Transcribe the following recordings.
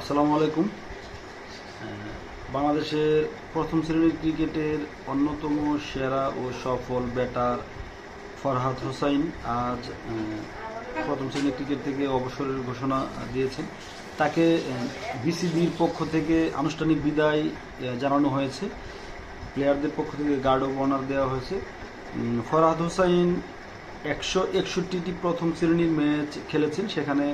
আসসালামু আলাইকুম। বাংলাদেশের প্রথম শ্রেণির ক্রিকেটের অন্যতম সেরা ও সফল ব্যাটার ফরহাদ হোসাইন আজ প্রথম শ্রেণির ক্রিকেট থেকে অবসরের ঘোষণা দিয়েছেন। তাকে বিসিবির পক্ষ থেকে আনুষ্ঠানিক বিদায় জানানো হয়েছে। প্লেয়ারদের পক্ষ থেকে গার্ড অব অনার দেওয়া হয়েছে। ফরহাদ হোসাইন একশো একষট্টিটি প্রথম শ্রেণির ম্যাচ খেলেছেন। সেখানে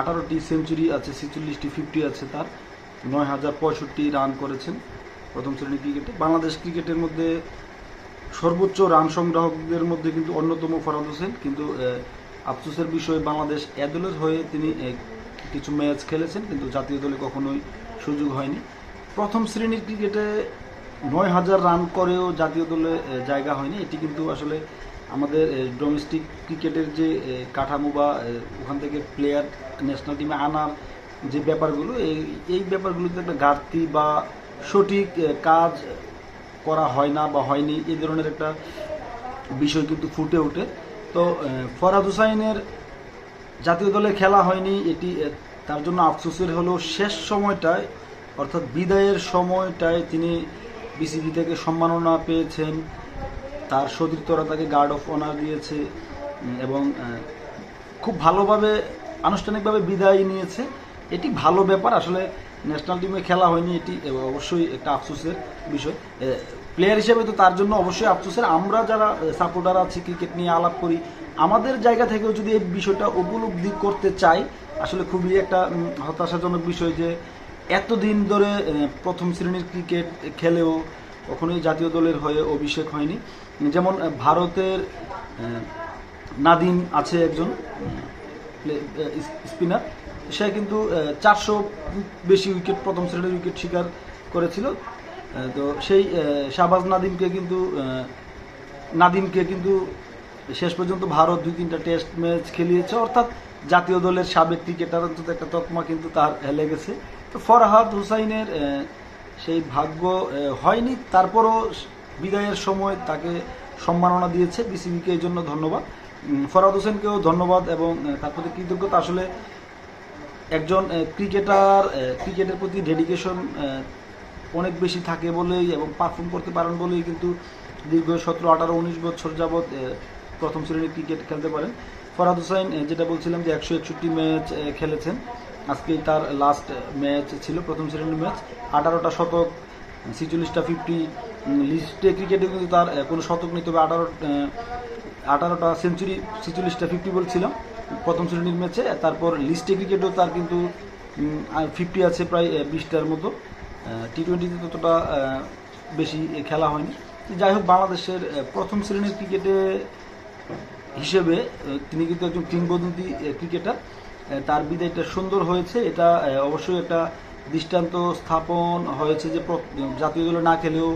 আঠারোটি সেঞ্চুরি আছে, ছেচল্লিশটি, ফিফটি আছে তার। নয় হাজার পঁয়ষট্টি রান করেছেন প্রথম শ্রেণির ক্রিকেটে। বাংলাদেশ ক্রিকেটের মধ্যে সর্বোচ্চ রান সংগ্রাহকদের মধ্যে কিন্তু অন্যতম ফরাদ হোসেন। কিন্তু আফসোসের বিষয়, বাংলাদেশ এ দলের হয়ে তিনি কিছু ম্যাচ খেলেছেন, কিন্তু জাতীয় দলে কখনোই সুযোগ হয়নি। প্রথম শ্রেণির ক্রিকেটে নয় হাজার রান করেও জাতীয় দলে জায়গা হয়নি। এটি কিন্তু আসলে আমাদের ডোমেস্টিক ক্রিকেটের যে কাঠামো বা ওখান থেকে প্লেয়ার ন্যাশনাল টিমে আনার যে ব্যাপারগুলো, এই এই ব্যাপারগুলোতে একটা ঘাটতি বা সঠিক কাজ করা হয় না বা হয়নি এই ধরনের একটা বিষয় কিন্তু ফুটে ওঠে। তো ফরাদ হুসাইনের জাতীয় দলে খেলা হয়নি, এটি তার জন্য আফসোসের হলো শেষ সময়টায়, অর্থাৎ বিদায়ের সময়টায় তিনি বিসিবি থেকে সম্মাননা পেয়েছেন। তার সতীর্থরা তাকে গার্ড অফ অনার দিয়েছে, এবং খুব ভালোভাবে, আনুষ্ঠানিকভাবে বিদায় নিয়েছে। এটি ভালো ব্যাপার, আসলে ন্যাশনাল টিমে খেলা হয়নি এটি অবশ্যই একটা আফসোসের বিষয়। প্লেয়ার হিসেবে তো তার জন্য অবশ্যই আফসোসের। আমরা যারা সাপোর্টার আছি ক্রিকেট নিয়ে আলাপ করি, আমাদের জায়গা থেকেও যদি এই বিষয়টা উপলব্ধি করতে চাই, আসলে খুবই একটা হতাশাজনক বিষয় যে, এতদিন ধরে প্রথম শ্রেণির ক্রিকেট খেলেও কখনোই জাতীয় দলের হয়ে অভিষেক হয়নি। যেমন ভারতের নাদিম আছে একজন স্পিনার। সে কিন্তু চারশো বেশি উইকেট, প্রথম শ্রেণির উইকেট শিকার করেছিল। তো সেই শাহবাজ নাদিমকে কিন্তু নাদিমকে কিন্তু শেষ পর্যন্ত ভারত দুই তিনটা টেস্ট ম্যাচ খেলিয়েছে। অর্থাৎ জাতীয় দলের সাবেক ক্রিকেটার অন্তত একটা তকমা কিন্তু তার লেগেছে। তো ফরহাদ হুসাইনের সেই ভাগ্য হয়নি। তারপরও বিদায়ের সময় তাকে সম্মাননা দিয়েছে বিসিবিকে এই জন্য ধন্যবাদ। উম, ফরহাদ হোসেনকেও ধন্যবাদ এবং তার প্রতি কৃতজ্ঞতা। আসলে একজন ক্রিকেটার ক্রিকেটের প্রতি ডেডিকেশন অনেক বেশি থাকে বলেই এবং পারফর্ম করতে পারেন বলেই কিন্তু দীর্ঘ সতেরো আঠারো উনিশ বছর যাবৎ প্রথম শ্রেণির ক্রিকেট খেলতে পারেন। ফরাদ হোসাইন আহ, যেটা বলছিলাম যে একশো একষট্টি ম্যাচ খেলেছেন। আজকে তার লাস্ট ম্যাচ ছিল, প্রথম শ্রেণির ম্যাচ আঠারোটা শতক, ছিচল্লিশটা ফিফটি লিস্টে ক্রিকেটে কিন্তু তার কোনো শতক নেই, তবে আঠারো আঠারোটা সেঞ্চুরি ছিচল্লিশটা ফিফটি বলছিলাম, প্রথম শ্রেণির ম্যাচে তারপর লিস্টে ক্রিকেটেও তার কিন্তু ফিফটি আছে প্রায় বিশটার মতো। টি টোয়েন্টিতে ততটা বেশি খেলা হয়নি। যাই হোক, বাংলাদেশের প্রথম শ্রেণির ক্রিকেটে হিসেবে তিনি কিন্তু একজন কিংবদন্তি ক্রিকেটার তার বিদায়টা সুন্দর হয়েছে। এটা অবশ্যই একটা দৃষ্টান্ত স্থাপন হয়েছে যে জাতীয় দলে না খেলেও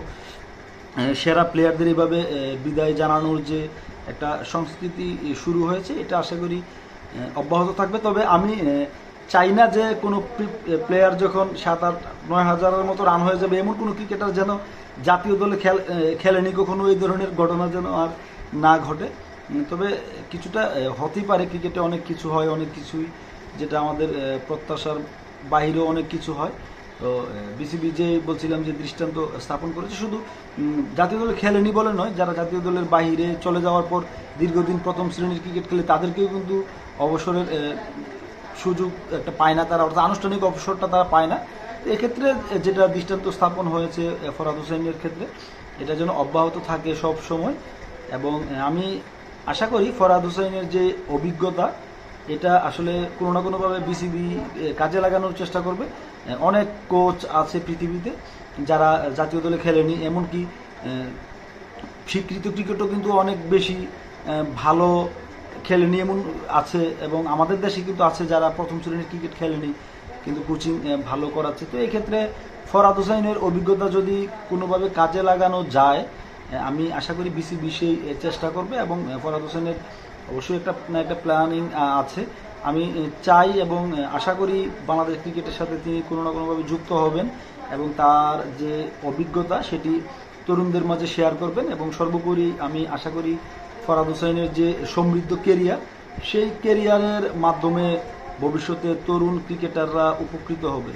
সেরা প্লেয়ারদের এইভাবে আহ, বিদায় জানানোর যে একটা সংস্কৃতি শুরু হয়েছে এটা আশা করি অব্যাহত থাকবে। তবে আমি চাই না যে কোনো প্লেয়ার যখন সাত আট নয় হাজারের মতো রান হয়ে যাবে এমন কোনো ক্রিকেটার যেন জাতীয় দলে খেল খেলেনি কখনো এই ধরনের ঘটনা যেন আর না ঘটে। তবে কিছুটা হতেই পারে ক্রিকেটে অনেক কিছু হয় অনেক কিছুই যেটা আমাদের প্রত্যাশার বাহিরেও অনেক কিছু হয়। তো বিসিবি যে বলছিলাম যে দৃষ্টান্ত স্থাপন করেছে শুধু জাতীয় দলে খেলেনি বলে নয় যারা জাতীয় দলের বাহিরে চলে যাওয়ার পর দীর্ঘদিন প্রথম শ্রেণির ক্রিকেট খেলে তাদেরকেও কিন্তু অবসরের সুযোগ একটা পায় না তারা অর্থাৎ আনুষ্ঠানিক অবসরটা তারা পায় না। এক্ষেত্রে যেটা দৃষ্টান্ত স্থাপন হয়েছে আহ, ফরহাদ হোসেনের ক্ষেত্রে এটা যেন অব্যাহত থাকে সব সময়। এবং আমি আশা করি ফরাদ হুসাইনের যে অভিজ্ঞতা, এটা আসলে কোনো না কোনোভাবে বিসিবি কাজে লাগানোর চেষ্টা করবে। অনেক কোচ আছে পৃথিবীতে যারা জাতীয় দলে খেলেনি, এমনকি স্বীকৃত ক্রিকেটও কিন্তু অনেক বেশি ভালো খেলেনি এমন আছে এবং আমাদের দেশে কিন্তু আছে যারা প্রথম শ্রেণির ক্রিকেট খেলেনি, কিন্তু কোচিং ভালো করাচ্ছে। তো এক্ষেত্রে ফরাদ হুসাইনের অভিজ্ঞতা যদি কোনোভাবে কাজে লাগানো যায় আমি আশা করি বিসিবি সেই চেষ্টা করবে এবং ফরাদ হোসেনের অবশ্যই একটা একটা প্ল্যানিং আছে। আমি চাই এবং আশা করি বাংলাদেশ ক্রিকেটের সাথে তিনি কোনো না কোনোভাবে যুক্ত হবেন এবং তার যে অভিজ্ঞতা সেটি তরুণদের মাঝে শেয়ার করবেন এবং সর্বোপরি আমি আশা করি ফরাদ হোসেনের যে সমৃদ্ধ কেরিয়ার সেই কেরিয়ারের মাধ্যমে ভবিষ্যতে তরুণ ক্রিকেটাররা উপকৃত হবে।